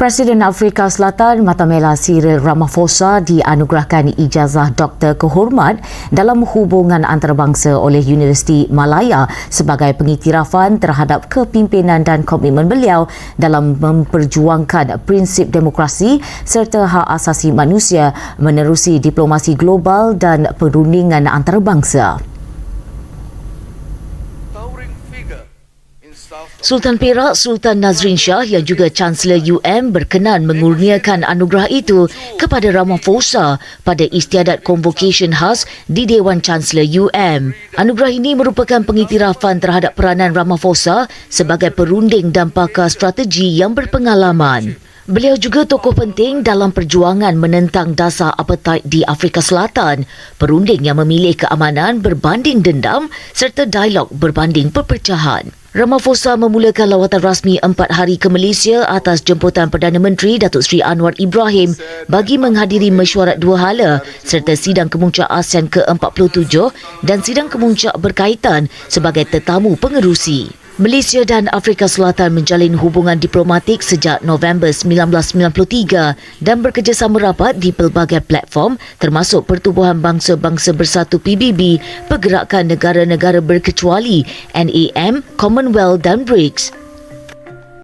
Presiden Afrika Selatan Matamela Cyril Ramaphosa dianugerahkan ijazah doktor kehormat dalam hubungan antarabangsa oleh Universiti Malaya sebagai pengiktirafan terhadap kepimpinan dan komitmen beliau dalam memperjuangkan prinsip demokrasi serta hak asasi manusia menerusi diplomasi global dan perundingan antarabangsa. Sultan Perak Sultan Nazrin Shah yang juga Chancellor UM berkenan mengurniakan anugerah itu kepada Ramaphosa pada istiadat convocation khas di Dewan Chancellor UM. Anugerah ini merupakan pengiktirafan terhadap peranan Ramaphosa sebagai perunding dan pakar strategi yang berpengalaman. Beliau juga tokoh penting dalam perjuangan menentang dasar apartheid di Afrika Selatan, perunding yang memilih keamanan berbanding dendam serta dialog berbanding perpecahan. Ramaphosa memulakan lawatan rasmi empat hari ke Malaysia atas jemputan Perdana Menteri Datuk Seri Anwar Ibrahim bagi menghadiri mesyuarat dua hala serta sidang kemuncak ASEAN ke-47 dan sidang kemuncak berkaitan sebagai tetamu pengerusi. Malaysia dan Afrika Selatan menjalin hubungan diplomatik sejak November 1993 dan bekerjasama rapat di pelbagai platform termasuk Pertubuhan Bangsa-Bangsa Bersatu PBB, Pergerakan Negara-Negara Berkecuali, NAM, Commonwealth dan BRICS.